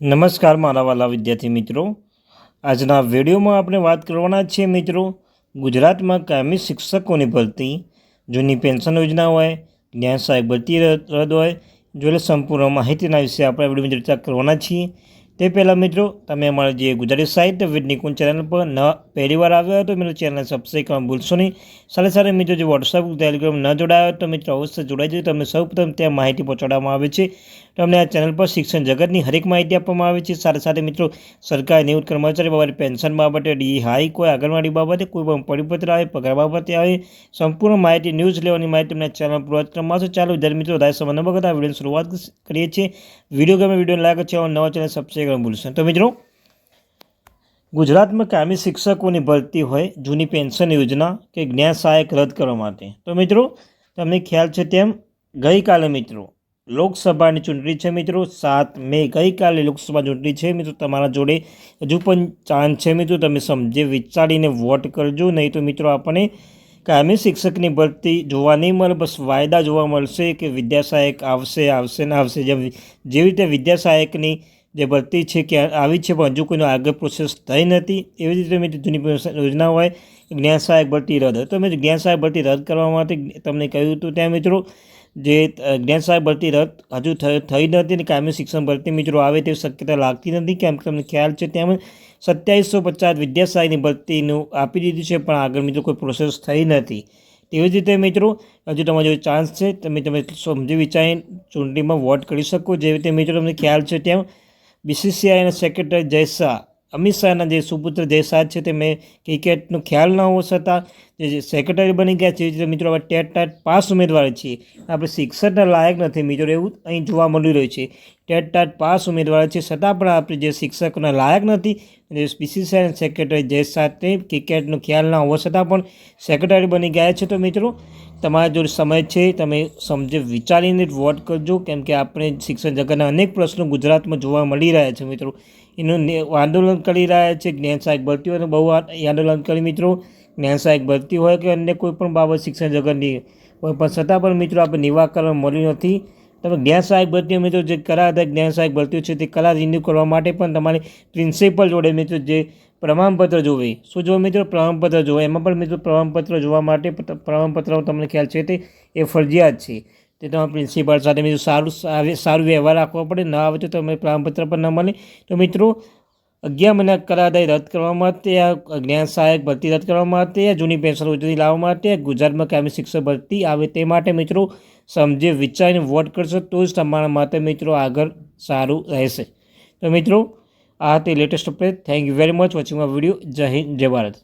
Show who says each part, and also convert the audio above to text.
Speaker 1: નમસ્કાર મારા વાલા વિદ્યાર્થી મિત્રો. આજના વિડીયોમાં આપણે વાત કરવાના છીએ મિત્રો, ગુજરાતમાં કાયમી શિક્ષકોની ભરતી, જૂની પેન્શન યોજના હોય, જ્ઞાન સહાયક ભરતી રદ હોય હોય જોડે સંપૂર્ણ માહિતીના વિશે આપણે વિડીયોમાં ચર્ચા કરવાના છીએ. તે પહેલાં મિત્રો, તમે અમારા જે ગુજરાતી સાહિત્ય વિદ ચેનલ પર ન, પહેલી વાર આવ્યા હોય તો મિત્રો ચેનલ સબસ્ક્રાઈબ કરવા ભૂલશો નહીં. સાથે સાથે મિત્રો જે વોટ્સઅપ ટેલિગ્રામ ન જોડાયા તો મિત્રો અવશ્ય જોડાઈ જજો. તમને સૌપ્રથમ ત્યાં માહિતી પહોંચાડવામાં આવે છે. તમને આ ચેનલ પર શિક્ષણ જગતની હરેક માહિતી આપવામાં આવે છે. સાથે સાથે મિત્રો, સરકારી નિવૃત્ત કર્મચારી બાબતે પેન્શન બાબતે ડી હાઈ, કોઈ આંગણવાડી બાબતે, કોઈ પણ પરિપત્ર આવે, પગાર બાબતે આવે, સંપૂર્ણ માહિતી, ન્યૂઝ લેવાની માહિતી તમને ચેનલ પર કરવામાં આવશે. ચાલો વિદ્યાર્થી મિત્રો વધારે સમય ન બગડતા વિડીયોની શરૂઆત કરીએ છીએ. વીડિયો ગમે વીડિયો લાગે છે નવા ચેનલ સબસ્ક્રાઈબ કરવાનું ભૂલશો. તો મિત્રો, ગુજરાતમાં કાયમી શિક્ષકોની ભરતી હોય, જૂની પેન્શન યોજના કે જ્ઞાન સહાયક રદ કરવા માટે. તો મિત્રો, તમને ખ્યાલ છે તેમ ગઈકાલે મિત્રો લોકસભાની ચૂંટણી છે મિત્રો. સાત મે ગઈકાલે લોકસભા ચૂંટણી છે મિત્રો. તમારા જોડે હજુ પણ ચાન્સ છે મિત્રો. તમે સમજે, વિચારીને વોટ કરજો. નહીં તો મિત્રો આપણને કાયમી શિક્ષકની ભરતી જોવા નહીં મળે. બસ વાયદા જોવા મળશે કે વિદ્યાસહાયક આવશે આવશે ને આવશે. જેમ જેવી રીતે વિદ્યાસહાયકની જે ભરતી છે કે આવી છે, પણ હજુ કોઈનો આગળ પ્રોસેસ થઈ નથી. એવી રીતે મેં જૂની યોજના હોય, જ્ઞાન સહાયક ભરતી રદ. તો મેં જ્ઞાન સહાયક ભરતી રદ કરવા માટે તમને કહ્યું હતું ત્યાં મિત્રો જે જ્ઞાન સહાય ભરતી રદ હજુ થઈ નથી અને કાયમી શિક્ષણ ભરતી મિત્રો આવે તેવી શક્યતા લાગતી નથી. કેમ કે તમને ખ્યાલ છે તેમ સત્યાવીસો પચાસ વિદ્યા સહાયની ભરતીનું આપી દીધું છે, પણ આગળ મિત્રો કોઈ પ્રોસેસ થઈ નથી. તેવી જ રીતે મિત્રો, હજુ તમારો ચાન્સ છે, તમે તમે સમજી વિચારી ચૂંટણીમાં વોટ કરી શકો. જેવી રીતે મિત્રો તમને ખ્યાલ છે તેમ બીસીસીઆઈના સેક્રેટરી જય શાહ અમિત શાહના જે સુપુત્ર જયસાદ છે તે મેં ક્રિકેટનો ખ્યાલ ન હોવા છતાં જે સેક્રેટરી બની ગયા છે મિત્રો આપણે ટેટ ટાટ પાસ ઉમેદવાર છીએ આપણે શિક્ષકના લાયક નથી મિત્રો, એવું અહીં જોવા મળી રહ્યું છે. ટેટ ટાટ પાસ ઉમેદવાર છે, છતાં પણ આપણે જે શિક્ષકોના લાયક નથી જે બીસીસીઆઈ સેક્રેટરી જય શાહ તે ક્રિકેટનો ખ્યાલ ન હોવા છતાં પણ સેક્રેટરી બની ગયા છે. તો મિત્રો, તમારા જો સમય છે, તમે સમજે, વિચારીને વોટ કરજો. કેમ કે આપણે શિક્ષણ જગતના અનેક પ્રશ્નો ગુજરાતમાં જોવા મળી રહ્યા છે મિત્રો. એનું આંદોલન કરી રહ્યા છે. જ્ઞાન સહાયક ભરતી હોય બહુ આંદોલન કરી મિત્રો. જ્ઞાન સહાયક ભરતી હોય કે અન્ય કોઈ પણ બાબત શિક્ષણ જગતની હોય, પણ છતાં પણ મિત્રો આપણે નિવાકરણ મળ્યું નથી. તમે જ્ઞાન સહાયક ભરતી મિત્રો જે કરા હતા જ્ઞાન સહાયક ભરતી છે તે કલા રિન્યુ કરવા માટે પણ તમારે પ્રિન્સિપલ જોડે મિત્રો જે પ્રમાણપત્ર જોવે. શું જોવે મિત્રો? પ્રમાણપત્ર જોવે. એમાં પણ મિત્રો પ્રમાણપત્ર જોવા માટે પ્રમાણપત્ર તમને ખ્યાલ છે તે. એ ફરજિયાત છે. તે તમારા પ્રિન્સિપાલ સાથે મિત્રો સારું સારું વ્યવહાર રાખવો પડે, ન આવે તો તમે પ્રમાણપત્ર પણ ન મળે. તો મિત્રો, અગિયાર મહિના કરાદાય રદ કરવા માટે, આ જ્ઞાન સહાયક ભરતી રદ કરવા માટે જૂની પેન્શન યોજના લાવવા માટે ગુજરાતમાં કાયમી શિક્ષક ભરતી આવે તે માટે મિત્રો, સમજે, વિચારીને વોટ કરશો તો જ તમારા માટે મિત્રો આગળ સારું રહેશે. તો મિત્રો, આ હતી latest update thank you very much watching my video જય હિન્દ, જય ભારત.